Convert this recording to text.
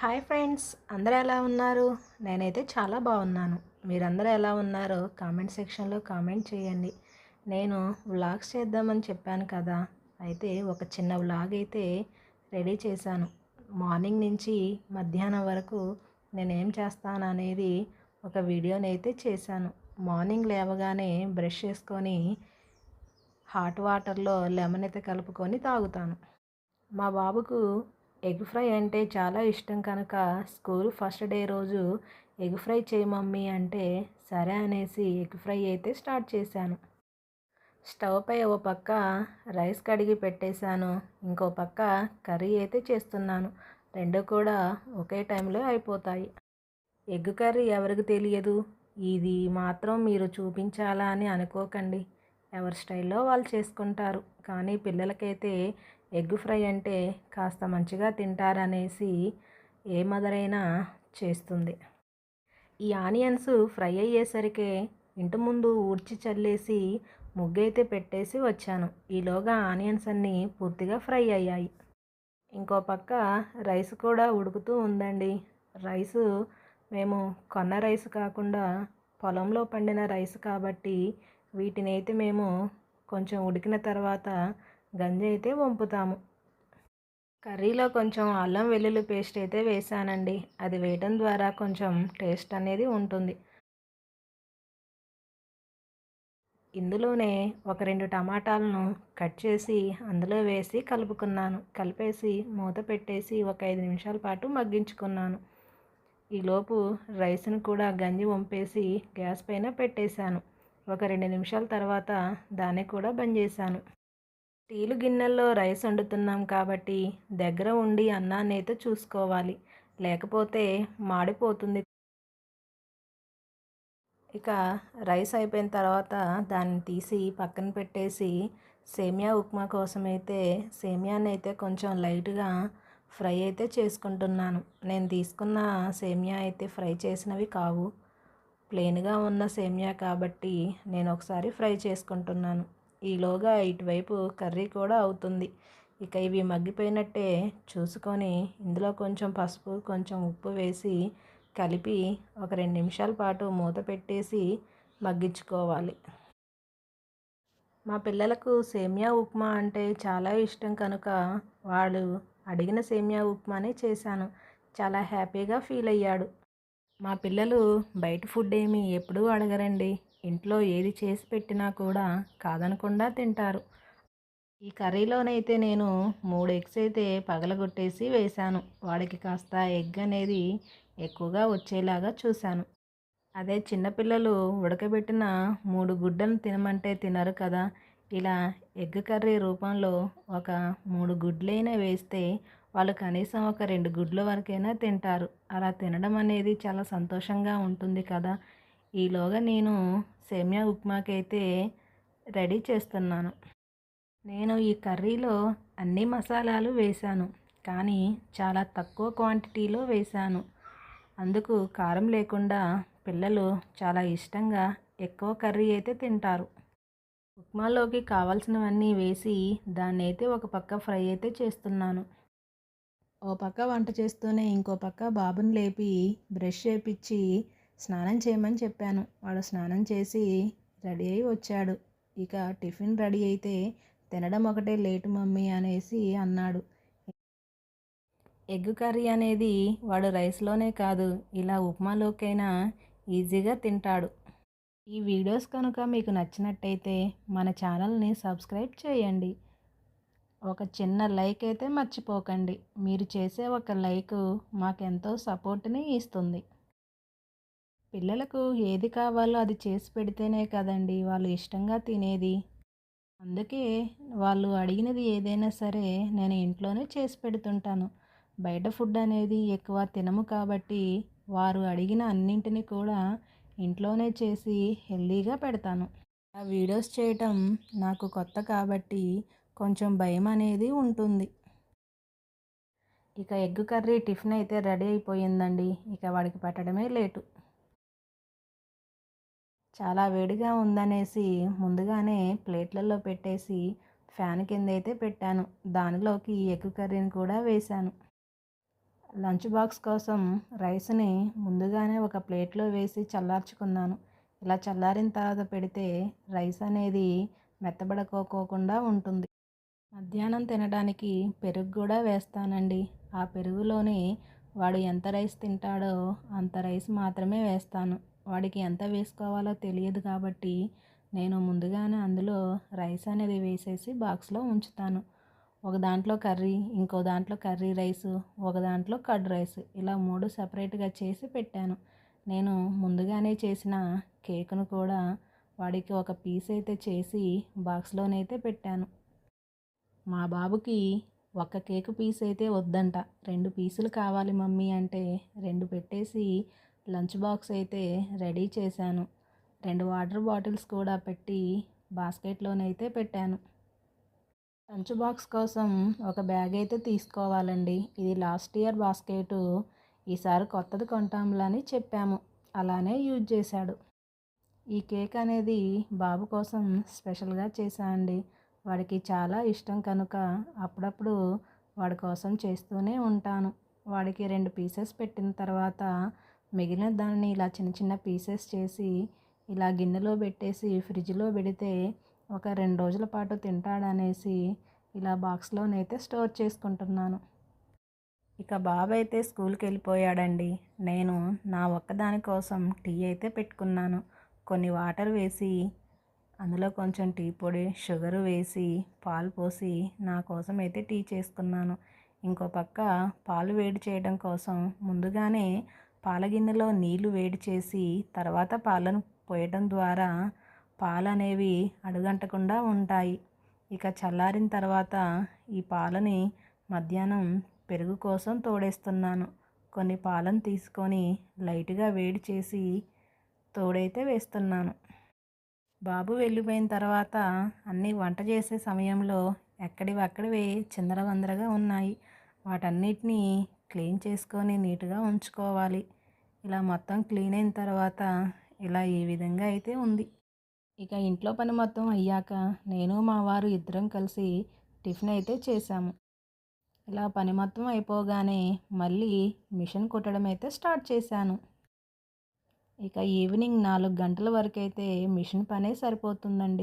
Hi friends అందరూ ఎలా ఉన్నారు? నేనైతే చాలా బాగున్నాను. మీరందరూ ఎలా ఉన్నారో కామెంట్ సెక్షన్లో కామెంట్ చేయండి. నేను వ్లాగ్స్ చేద్దామని చెప్పాను కదా అయితే ఒక చిన్న వ్లాగ్ అయితే రెడీ చేశాను. మార్నింగ్ నుంచి మధ్యాహ్నం వరకు నేనేం చేస్తాను అనేది ఒక వీడియోని అయితే చేశాను. మార్నింగ్ లేవగానే బ్రష్ చేసుకొని హాట్ వాటర్లో లెమన్ అయితే కలుపుకొని తాగుతాను. మా బాబుకు ఎగ్ ఫ్రై అంటే చాలా ఇష్టం కనుక స్కూల్ ఫస్ట్ డే రోజు ఎగ్ ఫ్రై చేయి మమ్మీ అంటే సరే అనేసి ఎగ్ ఫ్రై అయితే స్టార్ట్ చేశాను. స్టవ్ పై ఓ పక్క రైస్ కడిగి పెట్టేశాను. ఇంకో పక్క కర్రీ అయితే చేస్తున్నాను. రెండు కూడా ఒకే టైంలో అయిపోతాయి. ఎగ్ కర్రీ ఎవరికి తెలియదు? ఇది మాత్రం మీరు చూపించాలా అని అనుకోకండి. ఎవరి స్టైల్లో వాళ్ళు చేసుకుంటారు. కానీ పిల్లలకైతే ఎగ్ ఫ్రై అంటే కాస్త మంచిగా తింటారనేసి ఏ మదర్ అయినా చేస్తుంది. ఈ ఆనియన్స్ ఫ్రై అయ్యేసరికి ఇంటి ముందు ఊడ్చి చల్లేసి ముగ్గైతే పెట్టేసి వచ్చాను. ఈలోగా ఆనియన్స్ అన్నీ పూర్తిగా ఫ్రై అయ్యాయి. ఇంకో పక్క రైస్ కూడా ఉడుకుతూ ఉందండి. రైసు మేము కొన్న రైస్ కాకుండా పొలంలో పండిన రైస్ కాబట్టి వీటినైతే మేము కొంచెం ఉడికిన తర్వాత గంజి అయితే వంపుతాము. కర్రీలో కొంచెం అల్లం వెల్లుల్లి పేస్ట్ అయితే వేసానండి. అది వేయడం ద్వారా కొంచెం టేస్ట్ అనేది ఉంటుంది. ఇందులోనే ఒక రెండు టమాటాలను కట్ చేసి అందులో వేసి కలుపుకున్నాను. కలిపేసి మూత పెట్టేసి ఒక ఐదు నిమిషాల పాటు మగ్గించుకున్నాను. ఈలోపు రైస్ను కూడా గంజి వంపేసి గ్యాస్ పైన పెట్టేశాను. ఒక రెండు నిమిషాల తర్వాత దాన్ని కూడా బంద్ చేశాను. స్టీలు గిన్నెల్లో రైస్ వండుతున్నాం కాబట్టి దగ్గర ఉండి అన్నాన్ని అయితే చూసుకోవాలి. లేకపోతే మాడిపోతుంది. ఇక రైస్ అయిపోయిన తర్వాత దాన్ని తీసి పక్కన పెట్టేసి సేమియా ఉప్మా కోసం అయితే సేమియాని అయితే కొంచెం లైట్గా ఫ్రై అయితే చేసుకుంటున్నాను. నేను తీసుకున్న సేమియా అయితే ఫ్రై చేసినవి కావు. ప్లెయిన్గా ఉన్న సేమియా కాబట్టి నేను ఒకసారి ఫ్రై చేసుకుంటున్నాను. ఈలోగా ఇటువైపు కర్రీ కూడా అవుతుంది. ఇక ఇవి మగ్గిపోయినట్టే చూసుకొని ఇందులో కొంచెం పసుపు కొంచెం ఉప్పు వేసి కలిపి ఒక రెండు నిమిషాల పాటు మూత పెట్టేసి మగ్గించుకోవాలి. మా పిల్లలకు సేమియా ఉప్మా అంటే చాలా ఇష్టం కనుక వాళ్ళు అడిగిన సేమియా ఉప్మానే చేశాను. చాలా హ్యాపీగా ఫీల్ అయ్యాడు. మా పిల్లలు బయట ఫుడ్ ఏమి ఎప్పుడూ అడగరండి. ఇంట్లో ఏది చేసి పెట్టినా కూడా కాదనకుండా తింటారు. ఈ కర్రీలోనైతే నేను మూడు ఎగ్స్ అయితే పగలగొట్టేసి వేశాను. వాడికి కాస్త ఎగ్ అనేది ఎక్కువగా వచ్చేలాగా చూశాను. అదే చిన్నపిల్లలు ఉడకబెట్టిన మూడు గుడ్డను తినమంటే తినరు కదా. ఇలా ఎగ్ కర్రీ రూపంలో ఒక మూడు గుడ్లైనా వేస్తే వాళ్ళు కనీసం ఒక రెండు గుడ్ల వరకైనా తింటారు. అలా తినడం అనేది చాలా సంతోషంగా ఉంటుంది కదా. ఈలోగా నేను సేమ్యా ఉప్మాకైతే రెడీ చేస్తున్నాను. నేను ఈ కర్రీలో అన్ని మసాలాలు వేశాను కానీ చాలా తక్కువ క్వాంటిటీలో వేశాను. అందుకు కారం లేకుండా పిల్లలు చాలా ఇష్టంగా ఎక్కువ కర్రీ అయితే తింటారు. ఉప్మాలోకి కావాల్సినవన్నీ వేసి దాన్ని అయితే ఒక పక్క ఫ్రై అయితే చేస్తున్నాను. ఓ పక్క వంట చేస్తూనే ఇంకో పక్క బాబుని లేపి బ్రష్ చేపించి స్నానం చేయమని చెప్పాను. వాడు స్నానం చేసి రెడీ అయి వచ్చాడు. ఇక టిఫిన్ రెడీ అయితే తినడం ఒకటే లేటు మమ్మీ అనేసి అన్నాడు. ఎగ్ కర్రీ అనేది వాడు రైస్లోనే కాదు ఇలా ఉప్మాలోకైనా ఈజీగా తింటాడు. ఈ వీడియోస్ కనుక మీకు నచ్చినట్టయితే మన ఛానల్ని సబ్స్క్రైబ్ చేయండి. ఒక చిన్న లైక్ అయితే మర్చిపోకండి. మీరు చేసే ఒక లైక్ మాకెంతో సపోర్ట్ని ఇస్తుంది. పిల్లలకు ఏది కావాలో అది చేసి పెడితేనే కదండి వాళ్ళు ఇష్టంగా తినేది. అందుకే వాళ్ళు అడిగినది ఏదైనా సరే నేను ఇంట్లోనే చేసి పెడుతుంటాను. బయట ఫుడ్ అనేది ఎక్కువ తినము కాబట్టి వారు అడిగిన అన్నింటినీ కూడా ఇంట్లోనే చేసి హెల్దీగా పెడతాను. ఆ వీడియోస్ చేయటం నాకు కొత్త కాబట్టి కొంచెం భయం అనేది ఉంటుంది. ఇక ఎగ్ కర్రీ టిఫిన్ అయితే రెడీ అయిపోయిందండి. ఇక వాడికి పెట్టడమే లేటు. చాలా వేడిగా ఉందనేసి ముందుగానే ప్లేట్లలో పెట్టేసి ఫ్యాన్ కింద అయితే పెట్టాను. దానిలోకి ఎగ్ కర్రీని కూడా వేశాను. లంచ్ బాక్స్ కోసం రైస్ని ముందుగానే ఒక ప్లేట్లో వేసి చల్లార్చుకున్నాను. ఇలా చల్లారిన తర్వాత పెడితే రైస్ అనేది మెత్తబడకోకోకుండా ఉంటుంది. మధ్యాహ్నం తినడానికి పెరుగు కూడా వేస్తానండి. ఆ పెరుగులోనే వాడు ఎంత రైస్ తింటాడో అంత రైస్ మాత్రమే వేస్తాను. వాడికి ఎంత వేసుకోవాలో తెలియదు కాబట్టి నేను ముందుగానే అందులో రైస్ అనేది వేసేసి బాక్స్లో ఉంచుతాను. ఒక దాంట్లో కర్రీ ఇంకో దాంట్లో కర్రీ రైస్ ఒక దాంట్లో కర్డ్ రైస్ ఇలా మూడు సపరేట్గా చేసి పెట్టాను. నేను ముందుగానే చేసిన కేకును కూడా వాడికి ఒక పీస్ అయితే చేసి బాక్స్లోనైతే పెట్టాను. మా బాబుకి ఒక కేక్ పీస్ అయితే వద్దంట. రెండు పీసులు కావాలి మమ్మీ అంటే రెండు పెట్టేసి లంచ్ బాక్స్ అయితే రెడీ చేశాను. రెండు వాటర్ బాటిల్స్ కూడా పెట్టి బాస్కెట్లోనైతే పెట్టాను. లంచ్ బాక్స్ కోసం ఒక బ్యాగ్ అయితే తీసుకోవాలండి. ఇది లాస్ట్ ఇయర్ బాస్కెట్. ఈసారి కొత్తది కొంటాంలని చెప్పాము. అలానే యూజ్ చేశాడు. ఈ కేక్ అనేది బాబు కోసం స్పెషల్గా చేశా అండి. వాడికి చాలా ఇష్టం కనుక అప్పుడప్పుడు వాడి కోసం చేస్తూనే ఉంటాను. వాడికి రెండు పీసెస్ పెట్టిన తర్వాత మిగిలిన దాన్ని ఇలా చిన్న చిన్న పీసెస్ చేసి ఇలా గిన్నెలో పెట్టేసి ఫ్రిడ్జ్లో పెడితే ఒక రెండు రోజుల పాటు తింటాడనేసి ఇలా బాక్స్లోనైతే స్టోర్ చేసుకుంటున్నాను. ఇక బాబు అయితే స్కూల్కి వెళ్ళిపోయాడండి. నేను నా ఒక్కదాని కోసం టీ అయితే పెట్టుకున్నాను. కొన్ని వాటర్ వేసి అందులో కొంచెం టీ పొడి షుగర్ వేసి పాలు పోసి నా కోసం అయితే టీ చేసుకున్నాను. ఇంకో పక్క పాలు వేడి చేయడం కోసం ముందుగానే పాల గిన్నెలో నీళ్ళు వేడి చేసి తర్వాత పాలను పోయడం ద్వారా పాలు అనేవి అడుగంటకుండా ఉంటాయి. ఇక చల్లారిన తర్వాత ఈ పాలని మధ్యాహ్నం పెరుగు కోసం తోడేస్తున్నాను. కొన్ని పాలను తీసుకొని లైట్గా వేడి చేసి తోడైతే వేస్తున్నాను. బాబు వెళ్ళిపోయిన తర్వాత అన్నీ వంట చేసే సమయంలో ఎక్కడివక్కడివి చిందరవందరగా ఉన్నాయి. వాటన్నిటినీ క్లీన్ చేసుకొని నీట్గా ఉంచుకోవాలి. ఇలా మొత్తం క్లీన్ అయిన తర్వాత ఇలా ఈ విధంగా అయితే ఉంది. ఇక ఇంట్లో పని మొత్తం అయ్యాక నేను మా వారు ఇద్దరం కలిసి టిఫిన్ అయితే చేశాము. ఇలా పని మొత్తం అయిపోగానే మళ్ళీ మిషన్ కుట్టడం అయితే స్టార్ట్ చేశాను. ఇక ఈవినింగ్ నాలుగు గంటల వరకు అయితే మిషన్ పనే సరిపోతుందండి.